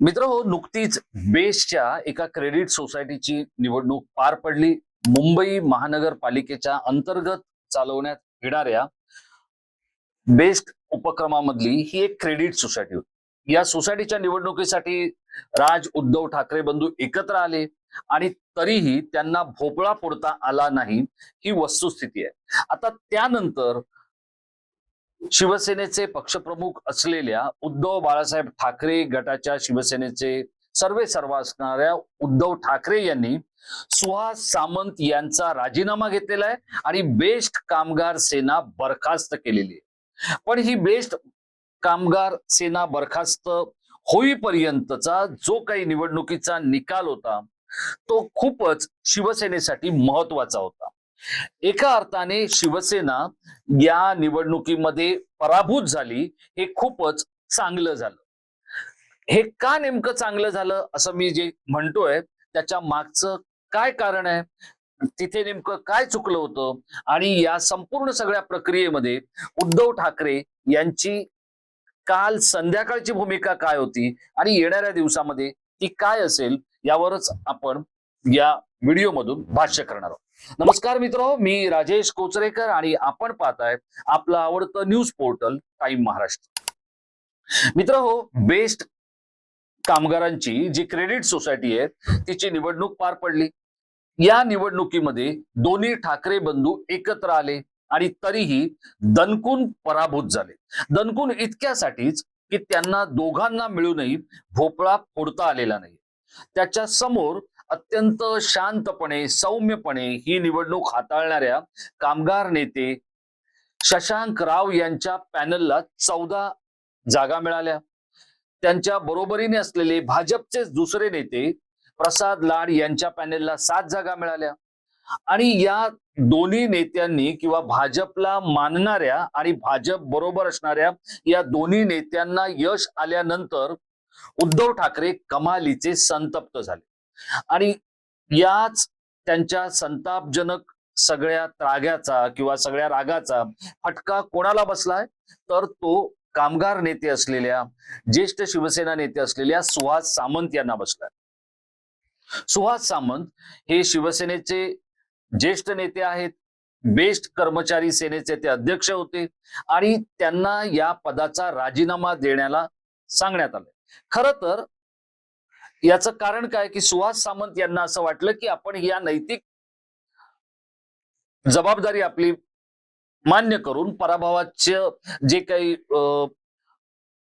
मित्र हो नुकतीच बेस्टच्या एका क्रेडिट सोसायटीची निवडणूक पार पडली. मुंबई महानगरपालिकेच्या अंतर्गत चालवण्यात येणाऱ्या बेस्ट उपक्रमामधली ही एक क्रेडिट सोसायटी होती. या सोसायटीच्या निवडणुकीसाठी राज उद्धव ठाकरे बंधू एकत्र आले आणि तरीही त्यांना भोपळा फोडता आला नाही ही वस्तुस्थिती आहे. आता त्यानंतर शिवसेनेचे पक्षप्रमुख असलेल्या उद्धव बाळासाहेब ठाकरे गटाच्या शिवसेनेचे सर्वे सर्व असणाऱ्या उद्धव ठाकरे यांनी सुहास सामंत यांचा राजीनामा घेतलेला आहे आणि बेस्ट कामगार सेना बरखास्त केलेली आहे. पण ही बेस्ट कामगार सेना बरखास्त होईपर्यंतचा जो काही निवडणुकीचा निकाल होता तो खूपच शिवसेनेसाठी महत्त्वाचा होता. एका अर्थाने शिवसेना या निवडणुकीमध्ये पराभूत झाली हे खूपच चांगलं झालं. हे का नेमकं चांगलं झालं असं मी जे म्हणतोय त्याच्या मागचं काय कारण आहे? तिथे नेमकं काय चुकलं होतं? आणि या संपूर्ण सगळ्या प्रक्रियेमध्ये उद्धव ठाकरे यांची काल संध्याकाळची भूमिका काय होती? आणि येणाऱ्या दिवसामध्ये ती काय असेल? यावरच आपण या व्हिडिओमधून भाष्य करणार आहोत. नमस्कार मित्र मी राजेश कोचरेकर आणि आपण पाहताय आपलं आवडतं न्यूज पोर्टल टाइम महाराष्ट्र. मित्र हो बेस्ट कामगारांची जी क्रेडिट सोसायटी आहे तिची निवडणूक पार पडली. या निवडणुकीमध्ये दोन्ही ठाकरे बंधू एकत्र आले आणि तरीही दणकून पराभूत झाले. दणकून इतक्यासाठीच की त्यांना दोघांना मिळूनही भोपळा फोडता आलेला नाही त्याच्यासमोर अत्यंत शांतपणे सौम्यपणे ही निवडणूक हाताळणाऱ्या कामगार नेते शशांक राव यांच्या पॅनलला चौदा जागा मिळाल्या. त्यांच्या बरोबरीने असलेले भाजपचे दुसरे नेते प्रसाद लाड यांच्या पॅनेलला सात जागा मिळाल्या. आणि या दोन्ही नेत्यांनी किंवा भाजपला मानणाऱ्या आणि भाजप बरोबर असणाऱ्या या दोन्ही नेत्यांना यश आल्यानंतर उद्धव ठाकरे कमालीचे संतप्त झाले. आणि याच त्यांच्या संतापजनक सगळ्या त्राग्याचा किंवा सगळ्या रागाचा फटका कोणाला बसलाय? तर तो कामगार नेते असलेल्या ज्येष्ठ शिवसेना नेते असलेल्या सुहास सामंत यांना बसलाय. सुहास सामंत हे शिवसेनेचे ज्येष्ठ नेते आहेत बेस्ट कर्मचारी सेनेचे ते अध्यक्ष होते आणि त्यांना या पदाचा राजीनामा देण्याला सांगण्यात आलं खर तर याचं कारण काय की सुहास सामंत यांना असं वाटलं की आपण या नैतिक जबाबदारी आपली मान्य करून पराभवाचे जे काही अं,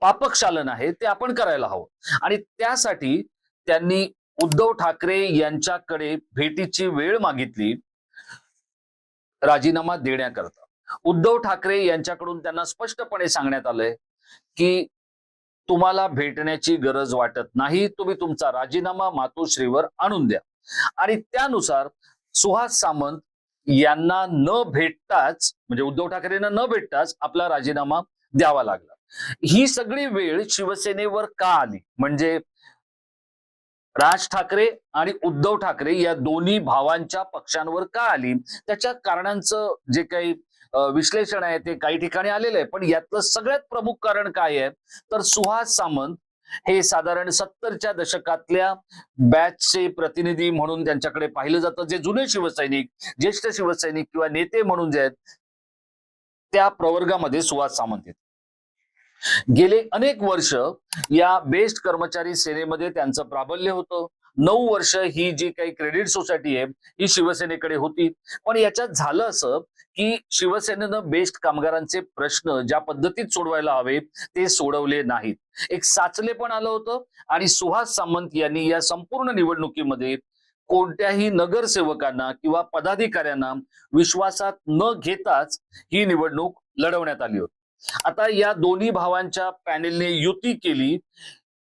पापकशालन आहे ते आपण करायला हवं. आणि त्यासाठी त्यांनी उद्धव ठाकरे यांच्याकडे भेटीची वेळ मागितली राजीनामा देण्याकरता. उद्धव ठाकरे यांच्याकडून त्यांना स्पष्टपणे सांगण्यात आलंय की तुम्हाला भेटण्याची गरज वाटत नाही तुम्ही तुमचा राजीनामा मातोश्रीवर आणून द्या. आणि त्यानुसार सुहास सामंत यांना न भेटताच म्हणजे उद्धव ठाकरेंना न भेटताच आपला राजीनामा द्यावा लागला. ही सगळी वेळ शिवसेनेवर का आली? म्हणजे राज ठाकरे आणि उद्धव ठाकरे या दोन्ही भावांच्या पक्षांवर का आली? त्याच्या कारणांचं जे काही विश्लेषण आहे ते काही ठिकाणी आलेलं आहे. पण यातलं सगळ्यात प्रमुख कारण काय आहे? तर सुहास सामंत हे साधारण सत्तरच्या दशकातल्या बॅचचे प्रतिनिधी म्हणून त्यांच्याकडे पाहिलं जातं. जे जुने शिवसैनिक ज्येष्ठ शिवसैनिक किंवा नेते म्हणून जे आहेत त्या प्रवर्गामध्ये सुहास सामंत येत गेले अनेक वर्ष या बेस्ट कर्मचारी सेनेमध्ये त्यांचं प्राबल्य होतं. नऊ वर्ष ही जी काही क्रेडिट सोसायटी आहे ही शिवसेनेकडे होती. पण याच्यात झालं असं की शिवसेनेनं बेस्ट कामगारांचे प्रश्न ज्या पद्धतीत सोडवायला हवे ते सोडवले नाहीत. एक साचले पण आलं होतं आणि सुहास सामंत यांनी या संपूर्ण निवडणुकीमध्ये कोणत्याही नगरसेवकांना किंवा पदाधिकाऱ्यांना विश्वासात न घेताच ही निवडणूक लढवण्यात आली होती. आता या दोन्ही भावांच्या पॅनेलने युती केली.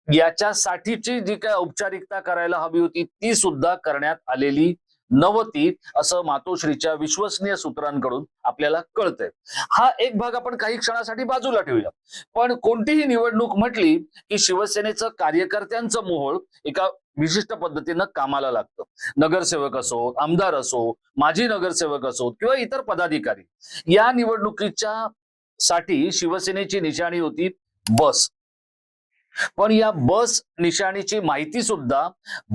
याच्यासाठीची जी काय औपचारिकता करायला हवी होती ती सुद्धा करण्यात आलेली नव्हती असं मातोश्रीच्या विश्वसनीय सूत्रांकडून आपल्याला कळतंय. हा एक भाग आपण काही क्षणासाठी बाजूला ठेवूया. पण कोणतीही निवडणूक म्हटली की शिवसेनेचं कार्यकर्त्यांचं मोहोळ एका विशिष्ट पद्धतीनं कामाला लागतं. नगरसेवक असो आमदार असो माजी नगरसेवक असो किंवा इतर पदाधिकारी. या निवडणुकीच्या साठी शिवसेनेची निशाणी होती बस. पण या बस निशाणीची माहिती सुद्धा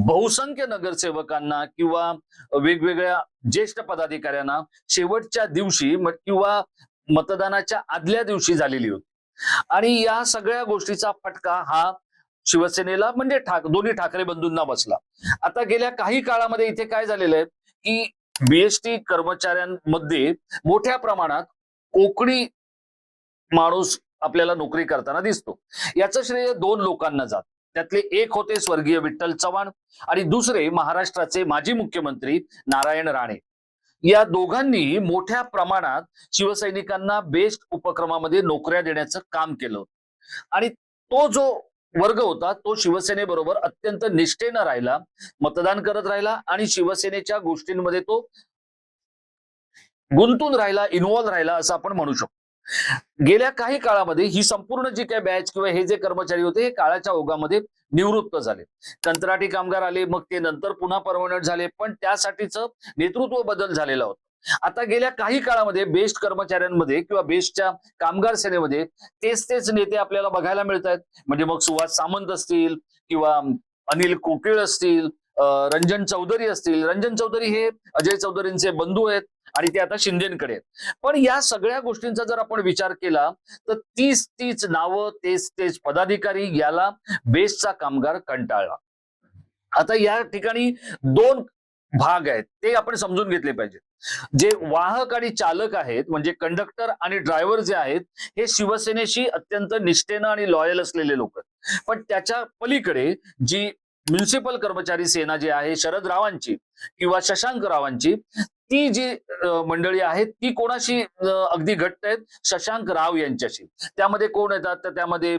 बहुसंख्य नगरसेवकांना किंवा वेगवेगळ्या ज्येष्ठ पदाधिकाऱ्यांना शेवटच्या दिवशी किंवा मतदानाच्या आदल्या दिवशी झालेली होती. आणि या सगळ्या गोष्टीचा फटका हा शिवसेनेला म्हणजे ठाक दोन्ही ठाकरे बंधूंना बसला. आता गेल्या काही काळामध्ये इथे काय झालेलं आहे की बीएसटी कर्मचाऱ्यांमध्ये मोठ्या प्रमाणात कोकणी माणूस आपल्याला नोकरी करताना दिसतो. याचं श्रेय दोन लोकांना जात. त्यातले एक होते स्वर्गीय विठ्ठल चव्हाण आणि दुसरे महाराष्ट्राचे माजी मुख्यमंत्री नारायण राणे. या दोघांनी मोठ्या प्रमाणात शिवसैनिकांना बेस्ट उपक्रमामध्ये नोकऱ्या देण्याचं काम केलं. आणि तो जो वर्ग होता तो शिवसेनेबरोबर अत्यंत निष्ठेनं राहिला मतदान करत राहिला आणि शिवसेनेच्या गोष्टींमध्ये तो गुंतून राहिला इन्व्हॉल्व्ह राहिला असं आपण म्हणू शकतो. गेल्या काही काळामध्ये ही संपूर्ण जी काही बॅच किंवा हे जे कर्मचारी होते हे काळाच्या ओघामध्ये निवृत्त झाले. कंत्राटी कामगार आले मग ते नंतर पुन्हा परमनंट झाले पण त्यासाठीच नेतृत्व बदल झालेला होता. आता गेल्या काही काळामध्ये बेस्ट कर्मचाऱ्यांमध्ये किंवा बेस्टच्या कामगार सेनेमध्ये तेच तेच नेते आपल्याला बघायला मिळत आहेत म्हणजे मग सुहास सामंत असतील किंवा अनिल कोकिळ असतील रंजन चौधरी असतील. रंजन चौधरी हे अजय चौधरींचे बंधू आहेत आणि ते आता शिंदेकडे आहेत. पण या सगळ्या गोष्टींचा जर आपण विचार केला तर तीच तीच नावं तेच तेच पदाधिकारी याला बेस्टचा कामगार कंटाळला. आता या ठिकाणी दोन भाग आहेत. ते आपण समजून घेतले पाहिजे जे वाहक आणि चालक आहेत म्हणजे कंडक्टर आणि ड्रायव्हर जे आहेत हे शिवसेनेशी अत्यंत निष्ठेनं आणि लॉयल असलेले लोक पण त्याच्या पलीकडे जी म्युन्सिपल कर्मचारी सेना जी आहे शरद रावांची किंवा शशांक रावांची ती जी मंडळी आहेत ती कोणाशी अगदी घट्ट आहेत? शशांक राव यांच्याशी. त्यामध्ये कोण येतात? तर त्यामध्ये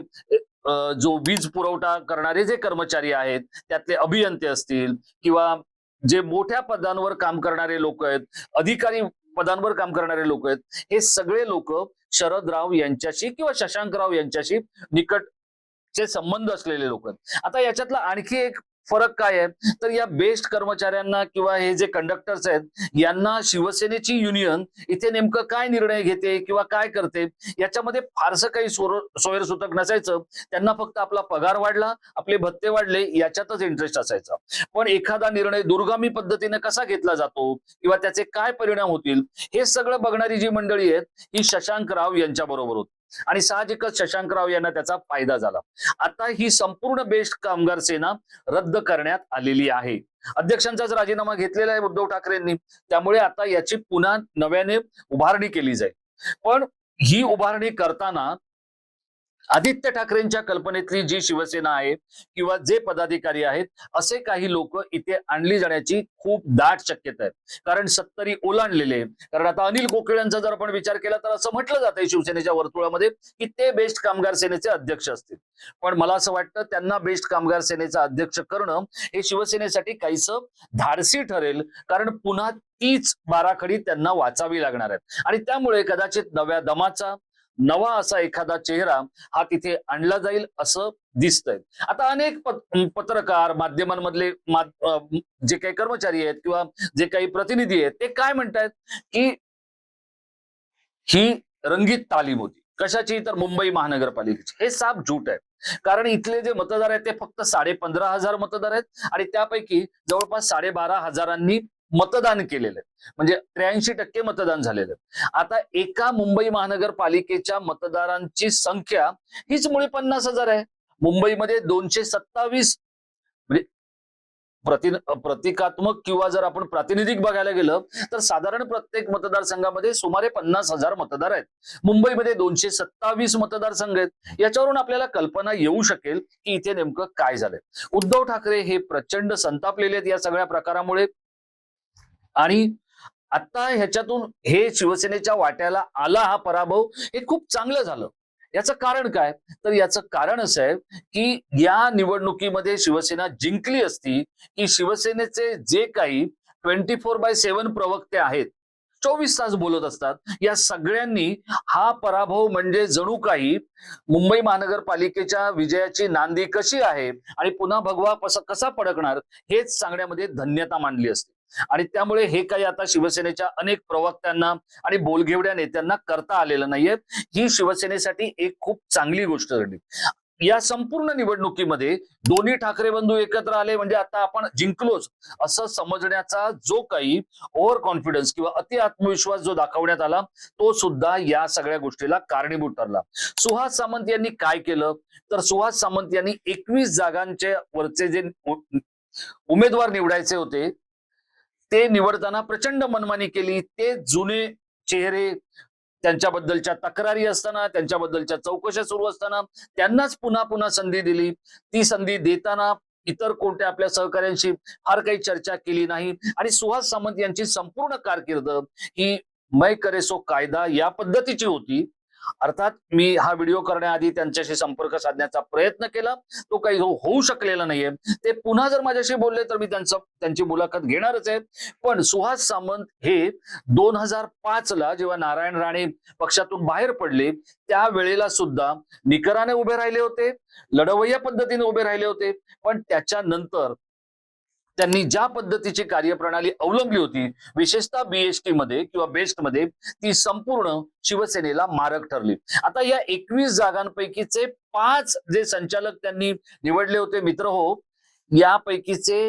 जो वीज पुरवठा करणारे जे कर्मचारी आहेत त्यातले अभियंते असतील किंवा जे मोठ्या पदांवर काम करणारे लोक आहेत अधिकारी पदांवर काम करणारे लोक आहेत हे सगळे लोक शरद राव यांच्याशी किंवा शशांक राव यांच्याशी चे संबंध असलेले लोक आता याच्यातला आणखी एक फरक काय आहे? तर या बेस्ट कर्मचाऱ्यांना किंवा हे जे कंडक्टर्स आहेत यांना शिवसेनेची युनियन इथे नेमकं काय निर्णय घेते किंवा काय करते? याच्यामध्ये फारसं काही सोयरसूतक नसायचं. त्यांना फक्त आपला पगार वाढला आपले भत्ते वाढले याच्यातच इंटरेस्ट असायचा. पण एखादा निर्णय दुर्गामी पद्धतीने कसा घेतला जातो किंवा त्याचे काय परिणाम होतील हे सगळं बघणारी जी मंडळी आहेत ही शशांक राव यांच्या बरोबर होती. आणि साहजिकच शशांकराव यांना त्याचा फायदा झाला. आता ही संपूर्ण बेस्ट कामगार सेना रद्द करण्यात आलेली आहे. अध्यक्षांचाच राजीनामा घेतलेला आहे उद्धव ठाकरेंनी. त्यामुळे आता याची पुन्हा नव्याने उभारणी केली जाईल. पण ही उभारणी करताना आदित्य ठाकरेंच्या कल्पनेतली जी शिवसेना आहे किंवा जे पदाधिकारी आहेत असे काही लोक इथे आणली जाण्याची खूप दाट शक्यता आहे. कारण सत्तरी ओलांडलेले आहे. कारण आता अनिल कोकिळांचा जर आपण विचार केला तर असं म्हटलं जातंय शिवसेनेच्या वर्तुळामध्ये की ते बेस्ट कामगार सेनेचे अध्यक्ष असतील. पण मला असं वाटतं त्यांना बेस्ट कामगार सेनेचा अध्यक्ष करणं हे शिवसेनेसाठी काहीस धाडसी ठरेल. कारण पुन्हा तीच बाराखडी त्यांना वाचावी लागणार आहेत. आणि त्यामुळे कदाचित नव्या दमाचा नवा असा एखादा चेहरा हा तिथे आणला जाईल असं दिसतंय. आता अनेक पत्रकार माध्यमांमधले जे काही कर्मचारी आहेत किंवा जे काही प्रतिनिधी आहेत ते काय म्हणतायत? की ही रंगीत तालीम होती. कशाची? तर मुंबई महानगरपालिकेची. हे साफ झूट आहे. कारण इथले जे मतदार आहेत ते फक्त साडे पंधरा हजार मतदार आहेत आणि त्यापैकी जवळपास साडेबारा हजारांनी मतदान केलेलं आहे. म्हणजे त्र्याऐंशी टक्के मतदान झालेलं आहे. आता एका मुंबई महानगरपालिकेच्या मतदारांची संख्या हीच मुळे पन्नास हजार आहे. मुंबईमध्ये दोनशे सत्तावीस म्हणजे प्रति प्रतिकात्मक किंवा जर आपण प्रातिनिधिक बघायला गेलं तर साधारण प्रत्येक मतदारसंघामध्ये सुमारे पन्नास हजार मतदार आहेत. मुंबईमध्ये दोनशे सत्तावीस मतदारसंघ आहेत. याच्यावरून आपल्याला कल्पना येऊ शकेल की इथे नेमकं काय झालंय. उद्धव ठाकरे हे प्रचंड संतापलेले आहेत या सगळ्या प्रकारामुळे. आणि आता ह्याच्यातून हे शिवसेनेच्या वाट्याला आला हा पराभव हे खूप चांगलं झालं. याचं कारण काय? तर याचं कारण असं आहे की या निवडणुकीमध्ये शिवसेना जिंकली असती की शिवसेनेचे जे काही ट्वेंटी फोर बाय सेव्हन प्रवक्ते आहेत चोवीस तास बोलत असतात या सगळ्यांनी हा पराभव म्हणजे जणू काही मुंबई महानगरपालिकेच्या विजयाची नांदी कशी आहे आणि पुन्हा भगवा कसा कसा पडकणार हेच सांगण्यामध्ये धन्यता मांडली असते. आणि त्यामुळे हे काही आता शिवसेनेच्या अनेक प्रवक्त्यांना आणि बोलघेवड्या नेत्यांना करता आलेलं नाहीये. ही शिवसेनेसाठी एक खूप चांगली गोष्ट घडली. या संपूर्ण निवडणुकीमध्ये दोन्ही ठाकरे बंधू एकत्र आले म्हणजे आता आपण जिंकलोच असं समजण्याचा जो काही ओव्हर कॉन्फिडन्स किंवा अति आत्मविश्वास जो दाखवण्यात आला तो सुद्धा या सगळ्या गोष्टीला कारणीभूत ठरला. सुहास सामंत यांनी काय केलं? तर सुहास सामंत यांनी एकवीस जागांचे वरचे जे उमेदवार निवडायचे होते ते निवडताना प्रचंड मनमानी केली. ते जुने चेहरे त्यांच्याबद्दलच्या तक्रारी असताना त्यांच्याबद्दलच्या चौकशा सुरू असताना त्यांनाच पुन्हा पुन्हा संधी दिली. ती संधी देताना इतर कोणत्या आपल्या सहकाऱ्यांशी फार काही चर्चा केली नाही. आणि सुहास सामंत यांची संपूर्ण कारकीर्द ही मै करेसो कायदा या पद्धतीची होती. अर्थात मी हा व्हिडिओ करण्याआधी त्यांच्याशी संपर्क साधण्याचा प्रयत्न केला. तो काही हो-, होऊ शकलेला नाहीये. ते पुन्हा जर माझ्याशी बोलले तर मी त्यांचं त्यांची मुलाखत घेणारच आहे. पण सुहास सामंत हे दोन हजार पाच ला जेव्हा नारायण राणे पक्षातून बाहेर पडले त्या वेळेला सुद्धा निकराने उभे राहिले होते. लढवय्या पद्धतीने उभे राहिले होते. पण त्याच्यानंतर त्यांनी ज्या पद्धतीची कार्यप्रणाली अवलंबली होती विशेषतः बीएसटी मध्ये किंवा बेस्टमध्ये ती संपूर्ण शिवसेनेला मारक ठरली. आता या एकवीस जागांपैकीचे पाच जे संचालक त्यांनी निवडले होते मित्र हो यापैकीचे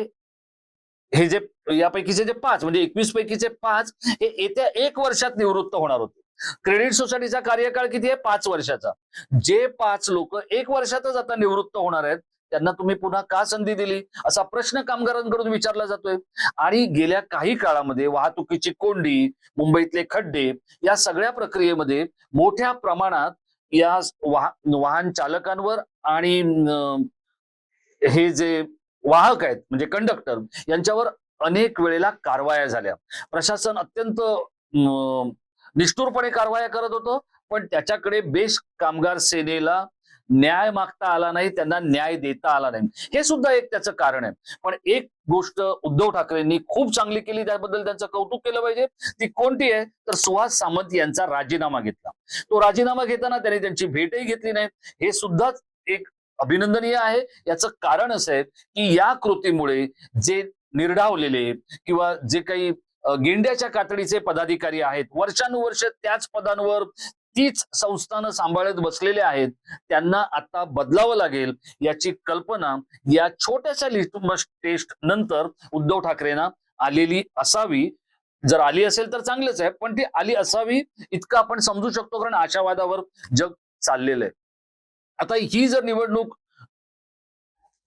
हे जे यापैकीचे जे पाच म्हणजे एकवीस पैकीचे पाच हे येत्या एक वर्षात निवृत्त होणार होते. क्रेडिट सोसायटीचा कार्यकाळ किती आहे? पाच वर्षाचा. जे पाच लोक एक वर्षातच आता निवृत्त होणार आहेत त्यांना तुम्ही पुन्हा का संधी दिली? असा प्रश्न कामगारांकडून विचारला जातोय. आणि गेल्या काही काळामध्ये वाहतुकीची कोंडी मुंबईतले खड्डे या सगळ्या प्रक्रियेमध्ये मोठ्या प्रमाणात या वाह- वाहन चालकांवर आणि हे जे वाहक आहेत म्हणजे कंडक्टर यांच्यावर अनेक वेळेला कारवाया झाल्या. प्रशासन अत्यंत निष्ठुरपणे कारवाया करत होतं पण त्याच्याकडे बेस्ट कामगार सेनेला न्याय मागता आला नाही त्यांना न्याय देता आला नाही. हे सुद्धा एक त्याचं कारण आहे. पण एक गोष्ट उद्धव ठाकरेंनी खूप चांगली केली त्याबद्दल त्यांचं कौतुक केलं पाहिजे. ती कोणती आहे? तर सुहास सामंत यांचा राजीनामा घेतला. तो राजीनामा घेताना त्यांनी त्यांची भेटही घेतली नाही. हे सुद्धा एक अभिनंदनीय आहे. याचं कारण असं आहे की या कृतीमुळे जे निर्ढावलेले किंवा जे काही गेंड्याच्या कातडीचे पदाधिकारी आहेत वर्षानुवर्ष त्याच पदांवर तीच संस्थानं सांभाळत बसलेले आहेत. त्यांना आता बदलावं लागेल याची कल्पना या छोट्याशा लिटमस टेस्ट नंतर उद्धव ठाकरेंना आलेली असावी. जर आली असेल तर चांगलंच आहे पण ती आली असावी इतकं आपण समजू शकतो कारण आशावादावर जग चाललेलं आहे. आता ही जर निवडणूक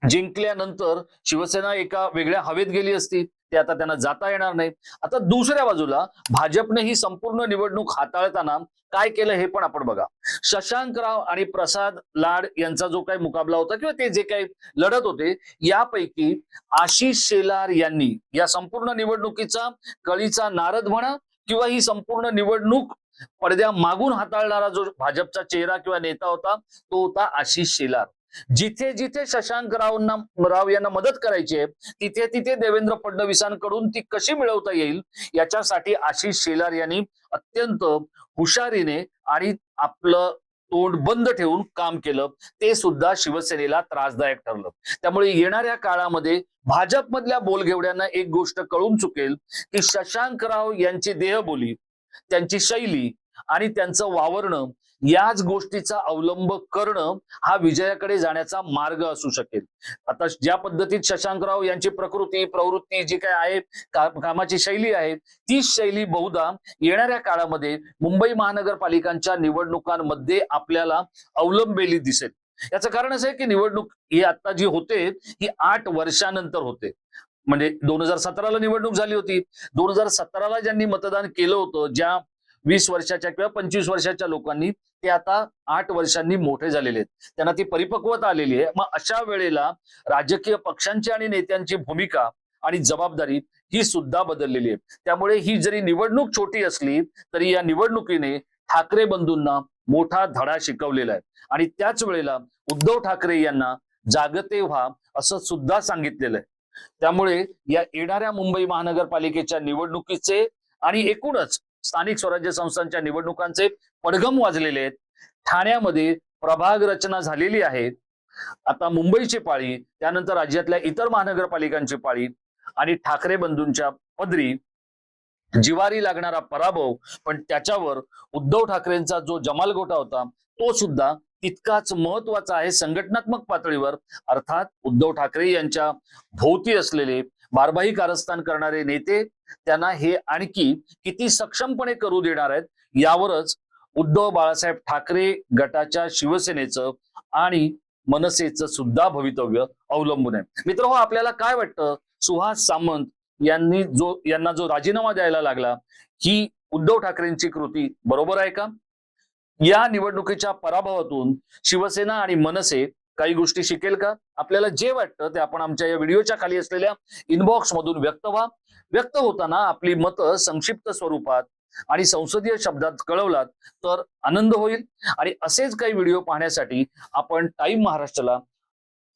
जिंकल्यानंतर शिवसेना एका वेगळ्या हवेत गेली असती ते आता त्यांना जाता येणार नाही आता दुसऱ्या बाजूला भाजपने ही संपूर्ण निवडणूक हाताळताना काय केलं हे पण आपण बघा. शशांकराव आणि प्रसाद लाड यांचा जो काही मुकाबला होता किंवा ते जे काही लढत होते यापैकी आशिष शेलार यांनी या संपूर्ण निवडणुकीचा कळीचा नारद म्हणा किंवा ही संपूर्ण निवडणूक पडद्या मागून हाताळणारा जो भाजपचा चेहरा किंवा नेता होता तो होता आशिष शेलार. जिथे जिथे शशांक रावना राव यांना मदत करायची आहे तिथे तिथे देवेंद्र फडणवीसांकडून ती कशी मिळवता येईल? याच्यासाठी आशिष शेलार यांनी अत्यंत हुशारीने आणि आपलं तोंड बंद ठेवून काम केलं. ते सुद्धा शिवसेनेला त्रासदायक ठरलं. त्यामुळे येणाऱ्या काळामध्ये भाजपमधल्या बोलघेवड्यांना एक गोष्ट कळून चुकेल की शशांकराव यांची देहबोली त्यांची शैली आणि त्यांचं वावरणं याच गोष्टीचा अवलंब करणं हा विजयाकडे जाण्याचा मार्ग असू शकेल. आता ज्या पद्धतीत शशांकराव यांची प्रकृती प्रवृत्ती जी काय आहे का- कामाची शैली आहे तीच शैली बहुधा येणाऱ्या काळामध्ये मुंबई महानगरपालिकांच्या निवडणुकांमध्ये आपल्याला अवलंबलेली दिसेल. याचं कारण असं आहे की निवडणूक ही आता जी होते ही आठ वर्षानंतर होते. म्हणजे दोन हजार सतराला निवडणूक झाली होती. दोन हजार सतराला ज्यांनी मतदान केलं होतं ज्या वीस वर्षाच्या किंवा पंचवीस वर्षाच्या लोकांनी ते आता आठ वर्षांनी मोठे झालेले आहेत. त्यांना ती परिपक्वता आलेली आहे. मग अशा वेळेला राजकीय पक्षांची आणि नेत्यांची भूमिका आणि जबाबदारी ही सुद्धा बदललेली आहे. त्यामुळे ही जरी निवडणूक छोटी असली तरी या निवडणुकीने ठाकरे बंधूंना मोठा धडा शिकवलेला आहे. आणि त्याच वेळेला उद्धव ठाकरे यांना जागते व्हा असं सुद्धा सांगितलेलं आहे. त्यामुळे या येणाऱ्या मुंबई महानगरपालिकेच्या निवडणुकीचे आणि एकूणच स्थानिक स्वराज्य संस्थांच्या निवडणुकांचे पडघम वाजलेले आहेत. ठाण्यामध्ये प्रभाग रचना झालेली आहे. आता मुंबईची पाळी त्यानंतर राज्यातल्या इतर महानगरपालिकांची पाळी आणि ठाकरे बंधूंच्या पदरी. जिवारी लागणारा पराभव पण त्याच्यावर उद्धव ठाकरेंचा जो जमाल गोटा होता तो सुद्धा तितकाच महत्त्वाचा आहे संघटनात्मक पातळीवर. अर्थात उद्धव ठाकरे यांच्या भोवती असलेले बारबाही कारस्थान करणारे नेते त्यांना हे आणखी किती सक्षमपणे करू देणार आहेत यावरच उद्धव बाळासाहेब ठाकरे गटाच्या शिवसेनेचं आणि मनसेचं सुद्धा भवितव्य अवलंबून आहे. मित्र हो आपल्याला काय वाटतं? सुहास सामंत यांनी जो यांना जो राजीनामा द्यायला लागला ही उद्धव ठाकरेंची कृती बरोबर आहे का? या निवडणुकीच्या पराभवातून शिवसेना आणि मनसे काही गोष्टी शिकेल का? आपल्याला जे वाटतं ते आपण आमच्या या व्हिडिओच्या खाली असलेल्या इनबॉक्स मधून व्यक्त व्हा. व्यक्त होताना आपली मतं संक्षिप्त स्वरूपात आणि संसदीय शब्दात कळवलात तर आनंद होईल. आणि असेच काही व्हिडिओ पाहण्यासाठी आपण टाइम महाराष्ट्राला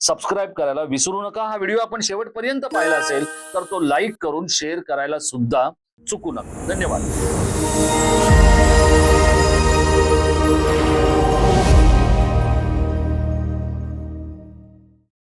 सबस्क्राईब करायला विसरू नका. हा व्हिडिओ आपण शेवटपर्यंत पाहिला असेल तर तो लाईक करून शेअर करायला सुद्धा चुकू नका. धन्यवाद.